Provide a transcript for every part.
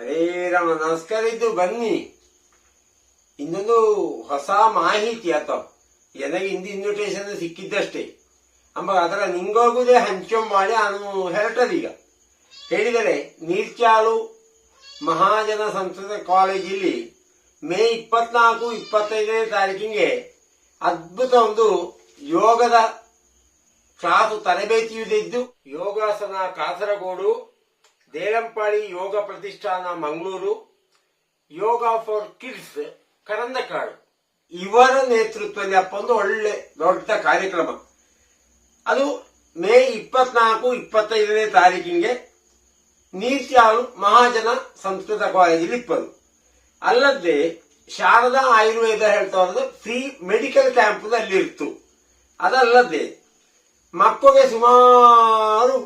ಹರೇ ರಾಮ ನಮಸ್ಕಾರ ಇದ್ದು ಬನ್ನಿ. ಇನ್ನೊಂದು ಹೊಸ ಮಾಹಿತಿ ಅಥವಾ ನನಗೆ ಹಿಂದಿ ಇನ್ವಿಟೇಷನ್ ಸಿಕ್ಕಿದ್ದಷ್ಟೇ. ಅಂಬ, ಅದರ ನಿಂಗೋಗುದೇ ಹಂಚೋ ಮಾಡಿ ನಾನು ಹೆರಟದೀಗ. ಹೇಳಿದರೆ, ನೀರ್ಚಾಲು ಮಹಾಜನ ಸಂಸ್ಕೃತ ಕಾಲೇಜಲ್ಲಿ ಮೇ ಇಪ್ಪತ್ನಾಲ್ಕು, ಇಪ್ಪತ್ತೈದನೇ ತಾರೀಕಿಗೆ ಅದ್ಭುತ ಒಂದು ಯೋಗದ ಕ್ಲಾಸು ತರಬೇತಿಯುದಿದ್ದು ಯೋಗಾಸನ ಕಾಸರಗೋಡು ದೇರಂಪಾಳಿ ಯೋಗ ಪ್ರತಿಷ್ಠಾನ ಮಂಗಳೂರು, ಯೋಗ ಫಾರ್ ಕಿಡ್ಸ್, ಕರಂದಕಾಡು. ಇವರ ನೇತೃತ್ವದಲ್ಲಿ ಅಪ್ಪ ಒಂದು ಒಳ್ಳೆ ದೊಡ್ಡ ಕಾರ್ಯಕ್ರಮ. ಅದು ಮೇ ಇಪ್ಪತ್ನಾಲ್ಕು, ಇಪ್ಪತ್ತೈದನೇ ತಾರೀಕಿಗೆ ನೀರ್ತ್ಯಾಳು ಮಹಾಜನ ಸಂಸ್ಕೃತ ಕಾಲೇಜಲ್ಲಿ ಇಪ್ಪದು. ಅಲ್ಲದೆ ಶಾರದಾ ಆಯುರ್ವೇದ ಹೇಳ್ತಾ ಫ್ರೀ ಮೆಡಿಕಲ್ ಕ್ಯಾಂಪ್ ಅಲ್ಲಿ ಇತ್ತು ಅದಲ್ಲದೆ ಮಕ್ಕಳಿಗೆ ಸುಮಾರು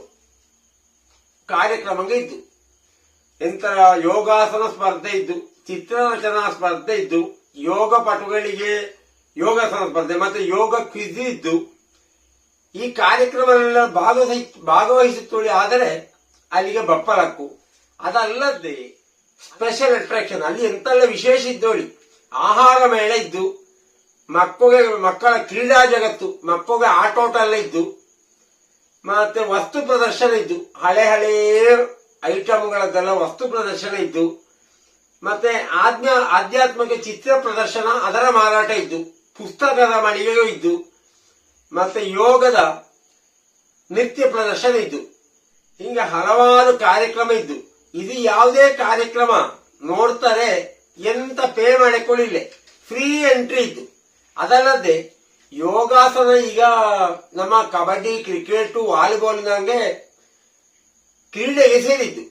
ಕಾರ್ಯಕ್ರಮಗಳು ಇದ್ದು. ಎಂತರ ಯೋಗಾಸನ ಸ್ಪರ್ಧೆ ಇದ್ದು ಚಿತ್ರರಚನಾ ಸ್ಪರ್ಧೆ ಇದ್ದು, ಯೋಗ ಪಟುಗಳಿಗೆ ಯೋಗಾಸನ ಸ್ಪರ್ಧೆ, ಮತ್ತೆ ಯೋಗ ಕ್ವಿಜ್ ಇದ್ದು, ಈ ಕಾರ್ಯಕ್ರಮಗಳೆಲ್ಲ ಭಾಗವಹಿ, ಭಾಗವಹಿಸುತ್ತೋಳಿ ಆದರೆ ಅಲ್ಲಿಗೆ ಬಪ್ಪಲಕ್ಕು. ಅದಲ್ಲದೆ ಸ್ಪೆಷಲ್ ಅಟ್ರಾಕ್ಷನ್ ಅಲ್ಲಿ ಎಂತೆಲ್ಲ ವಿಶೇಷ ಇದ್ದೋಳಿ. ಆಹಾರ ಮೇಳ ಇದ್ದು ಮಕ್ಕಳಿಗೆ ಮಕ್ಕಳ ಕ್ರೀಡಾ ಜಗತ್ತು ಮಕ್ಕಳಿಗೆ ಆಟೋಟ ಎಲ್ಲ ಇದ್ದು ಮತ್ತೆ ವಸ್ತು ಪ್ರದರ್ಶನ ಇದ್ದು, ಹಳೆ ಹಳೆ ಐಟಮ್ಗಳದ್ದೆಲ್ಲ ವಸ್ತು ಪ್ರದರ್ಶನ ಇದ್ದು, ಮತ್ತೆ ಆಧ್ಯ ಆಧ್ಯಾತ್ಮಿಕ ಚಿತ್ರ ಪ್ರದರ್ಶನ, ಅದರ ಮಾರಾಟ ಇದ್ದು, ಪುಸ್ತಕದ ಮಳಿಗೆಯೂ ಇದ್ದು, ಮತ್ತೆ ಯೋಗದ ನೃತ್ಯ ಪ್ರದರ್ಶನ ಇದ್ದು, ಹಿಂಗೆ ಹಲವಾರು ಕಾರ್ಯಕ್ರಮ ಇದ್ದು. ಇದು ಯಾವುದೇ ಕಾರ್ಯಕ್ರಮ ನೋಡ್ತಾರೆ ಎಂತ ಪೇ ಮಾಡಿಕೊಳ್ಳಿಲ್ಲ. ಫ್ರೀ ಎಂಟ್ರಿ ಇದ್ದು. ಅದಲ್ಲದೆ ಯೋಗಾಸನ ಈಗ ನಮ್ಮ ಕಬಡ್ಡಿ, ಕ್ರಿಕೆಟ್ ವಾಲಿಬಾಲ್ನಂಗೆ ಕ್ರೀಡೆಗೆ ಸೇರಿದ್ದು.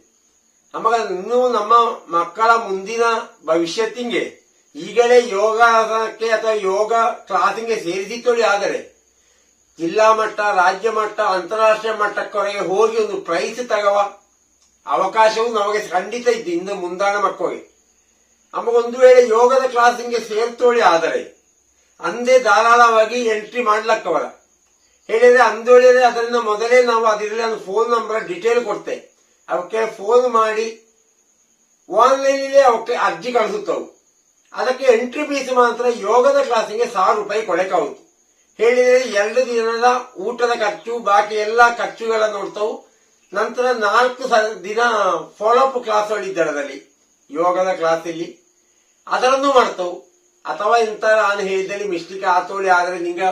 ನಮಗ ಇನ್ನೂ ನಮ್ಮ ಮಕ್ಕಳ ಮುಂದಿನ ಭವಿಷ್ಯತ್ತಿಗೆ ಈಗಲೇ ಯೋಗಾಸನಕ್ಕೆ ಅಥವಾ ಯೋಗ ಕ್ಲಾಸಿಗೆ ಸೇರಿಸಿಕೊಳ್ಳಿ ಆದರೆ ಜಿಲ್ಲಾ ಮಟ್ಟ, ರಾಜ್ಯ ಮಟ್ಟ, ಅಂತಾರಾಷ್ಟ್ರೀಯ ಮಟ್ಟಕ್ಕೊಳಗೆ ಹೋಗಿ ಒಂದು ಪ್ರೈಸ್ ತಗವ ಅವಕಾಶವು ನಮಗೆ ಖಂಡಿತ ಇದ್ದು ಇನ್ನು ಮುಂದಾಣ ಮಕ್ಕಳಿಗೆ. ನಮಗೊಂದು ವೇಳೆ ಯೋಗದ ಕ್ಲಾಸಿಗೆ ಸೇರ್ತೋಳಿ ಆದರೆ ಅಂದೇ ಧಾರಾಳವಾಗಿ ಎಂಟ್ರಿ ಮಾಡ್ಲಕ್ಕವಲ್ಲ ಹೇಳಿದ್ರೆ ಅಂದೋಳಿದ್ರೆ ಅದರಿಂದ ಮೊದಲೇ ನಾವು ಅದರಲ್ಲಿ ಒಂದು ಫೋನ್ ನಂಬರ್ ಡೀಟೇಲ್ ಕೊಡ್ತೆ. ಅವಕ್ಕೆ ಫೋನ್ ಮಾಡಿ ಆನ್ಲೈನಲ್ಲಿ ಅವಕ್ಕೆ ಅರ್ಜಿ ಕಳಿಸುತ್ತವು. ಅದಕ್ಕೆ ಎಂಟ್ರಿ ಫೀಸ್ ಮಾತ್ರ ಯೋಗದ ಕ್ಲಾಸಿಗೆ ಸಾವಿರ ರೂಪಾಯಿ ಕೊಡಕಾಗುದು ಹೇಳಿದ್ರೆ ಎರಡು ದಿನದ ಊಟದ ಖರ್ಚು, ಬಾಕಿ ಎಲ್ಲ ಖರ್ಚುಗಳ ನೋಡ್ತಾವು. ನಂತರ ನಾಲ್ಕು ದಿನ ಫಾಲೋಅಪ್ ಕ್ಲಾಸ್ಗಳಿದ್ದಳದಲ್ಲಿ ಯೋಗದ ಕ್ಲಾಸಲ್ಲಿ ಅದರನ್ನು ಮಾಡ್ತಾವು. ಅಥವಾ ಇಂಥ ನಾನು ಹೇಳಿದಲ್ಲಿ ಮಿಸ್ಟೇಕ್ ಆತೋಳಿ ಆದ್ರೆ ನಿಮಗೆ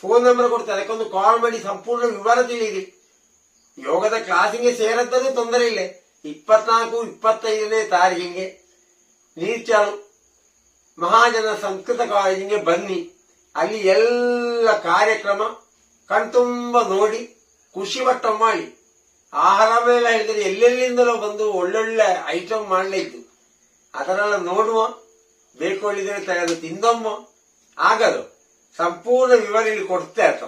ಫೋನ್ ನಂಬರ್ ಕೊಡ್ತಾರೆ ಅದಕ್ಕೊಂದು ಕಾಲ್ ಮಾಡಿ ಸಂಪೂರ್ಣ ವಿವರ ತಿಳಿಯಿರಿ. ಯೋಗದ ಕ್ಲಾಸಿಗೆ ಸೇರದ್ದರೂ ತೊಂದರೆ ಇಲ್ಲ. ಇಪ್ಪತ್ನಾಲ್ಕು, ಇಪ್ಪತ್ತೈದನೇ ತಾರೀಕಿಗೆ ನೀರ್ಚಾಳು ಮಹಾಜನ ಸಂಸ್ಕೃತ ಕಾಲೇಜಿಗೆ ಬನ್ನಿ. ಅಲ್ಲಿ ಎಲ್ಲ ಕಾರ್ಯಕ್ರಮ ಕಣ್ತುಂಬ ನೋಡಿ ಖುಷಿ ಮಟ್ಟ ಮಾಡಿ. ಆಹಾರ ಮೇಲೆ ಹೇಳಿದರೆ ಎಲ್ಲೆಲ್ಲಿಂದಲೋ ಬಂದು ಒಳ್ಳೊಳ್ಳೆ ಐಟಮ್ ಮಾಡಲೇ ಇದ್ದು. ಅದನ್ನೆಲ್ಲ ನೋಡುವ. ಬೇಕು ಹೇಳಿದರೆ ತೆಗೆದು ತಿಂದೊಮ್ಮ ಆಗದು. ಸಂಪೂರ್ಣ ವಿವರ ಇಲ್ಲಿ ಕೊಡ್ತೆ ಆತ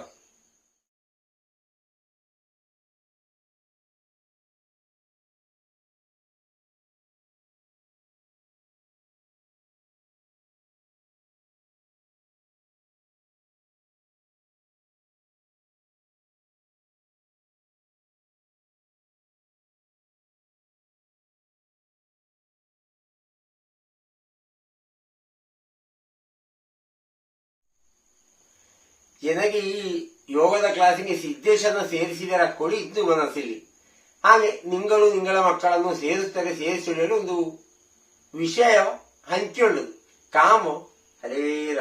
ನನಗೆ ಈ ಯೋಗದ ಕ್ಲಾಸಿಗೆ ಸಿದ್ದೇಶನ ಸೇರಿಸಿದರ ಕೊಡಿ ಇದ್ದು ಮನಸ್ಸಲ್ಲಿ. ಹಾಗೆ ನಿಂಗಳು, ನಿಂಗಳ ಮಕ್ಕಳನ್ನು ಸೇರಿಸ್ತಾರೆ ಸೇರಿಸಿಡಲು ಒಂದು ವಿಷಯ ಹಂಚಿಕೊಳ್ಳುದು ಕಾಮ, ಹರೇ